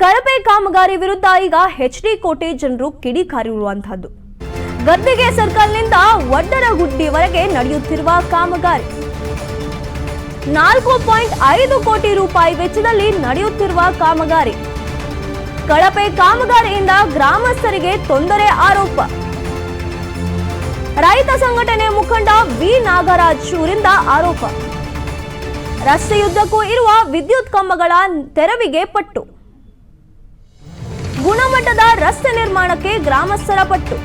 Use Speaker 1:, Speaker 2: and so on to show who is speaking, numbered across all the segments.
Speaker 1: ಕಳಪೆ ಕಾಮಗಾರಿ ವಿರುದ್ಧ ಈಗ ಹೆಚ್ ಡಿ ಕೋಟೆ ಜನರು ಕಿಡಿಕಾರಿರುವಂತಹದ್ದು. ಗದ್ದಿಗೆ ಸರ್ಕಲ್ನಿಂದ ಒಡ್ಡರಗುಡ್ಡಿವರೆಗೆ ನಡೆಯುತ್ತಿರುವ ಕಾಮಗಾರಿ. ನಾಲ್ಕು ಪಾಯಿಂಟ್ ಐದು ಕೋಟಿ ರೂಪಾಯಿ ವೆಚ್ಚದಲ್ಲಿ ನಡೆಯುತ್ತಿರುವ ಕಾಮಗಾರಿ. ಕಳಪೆ ಕಾಮಗಾರಿಯಿಂದ ಗ್ರಾಮಸ್ಥರಿಗೆ ತೊಂದರೆ ಆರೋಪ. ರೈತ ಸಂಘಟನೆ ಮುಖಂಡ ವಿ. ನಾಗರಾಜ್ ಅವರಿಂದ ಆರೋಪ. ರಸ್ತೆಯುದ್ದಕ್ಕೂ ಇರುವ ವಿದ್ಯುತ್ ಕಂಬಗಳ ತೆರವಿಗೆ ಪಟ್ಟು. ಗುಣಮಟ್ಟದ ರಸ್ತೆ ನಿರ್ಮಾಣಕ್ಕೆ ಗ್ರಾಮಸ್ಥರ ಪಟ್ಟು.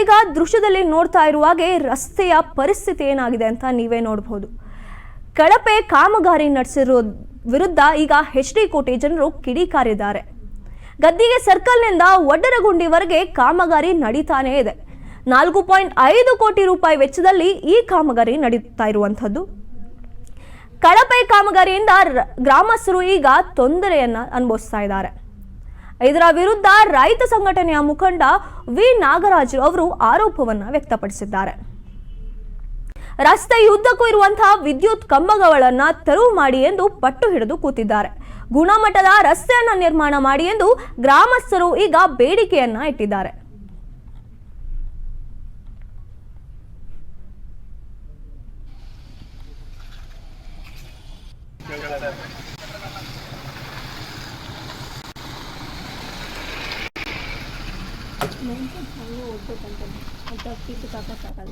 Speaker 1: ಈಗ ದೃಶ್ಯದಲ್ಲಿ ನೋಡ್ತಾ ಇರುವಾಗೆ ರಸ್ತೆಯ ಪರಿಸ್ಥಿತಿ ಏನಾಗಿದೆ ಅಂತ ನೀವೇ ನೋಡಬಹುದು ಕಳಪೆ ಕಾಮಗಾರಿ ನಡೆಸಿರೋ ವಿರುದ್ಧ ಈಗ ಎಚ್ ಡಿ ಕೋಟೆ ಜನರು ಕಿಡಿಕಾರಿದ್ದಾರೆ ಗದ್ದಿಗೆ ಸರ್ಕಲ್ನಿಂದ ಒಡ್ಡರಗುಂಡಿವರೆಗೆ ಕಾಮಗಾರಿ ನಡೀತಾನೇ ಇದೆ. ನಾಲ್ಕು ಪಾಯಿಂಟ್ ಐದು ಕೋಟಿ ರೂಪಾಯಿ ವೆಚ್ಚದಲ್ಲಿ ಈ ಕಾಮಗಾರಿ ನಡೀತಾ ಇರುವಂಥದ್ದು. ಕಳಪೆ ಕಾಮಗಾರಿಯಿಂದ ಗ್ರಾಮಸ್ಥರು ಈಗ ತೊಂದರೆಯನ್ನ ಅನುಭವಿಸ್ತಾ ಇದ್ದಾರೆ. ಇದರ ವಿರುದ್ಧ ರೈತ ಸಂಘಟನೆಯ ಮುಖಂಡ ವಿ. ನಾಗರಾಜು ಅವರು ಆರೋಪವನ್ನ ವ್ಯಕ್ತಪಡಿಸಿದ್ದಾರೆ. ರಸ್ತೆಯುದ್ದಕ್ಕೂ ಇರುವಂತಹ ವಿದ್ಯುತ್ ಕಂಬಗಳನ್ನ ತೆರವು ಮಾಡಿ ಎಂದು ಪಟ್ಟು ಹಿಡಿದು ಕೂತಿದ್ದಾರೆ. ಗುಣಮಟ್ಟದ ರಸ್ತೆಯನ್ನ ನಿರ್ಮಾಣ ಮಾಡಿ ಎಂದು ಗ್ರಾಮಸ್ಥರು ಈಗ ಬೇಡಿಕೆಯನ್ನ ಇಟ್ಟಿದ್ದಾರೆ. Mungkin kalau untuk tentang untuk kita kakak-kakak.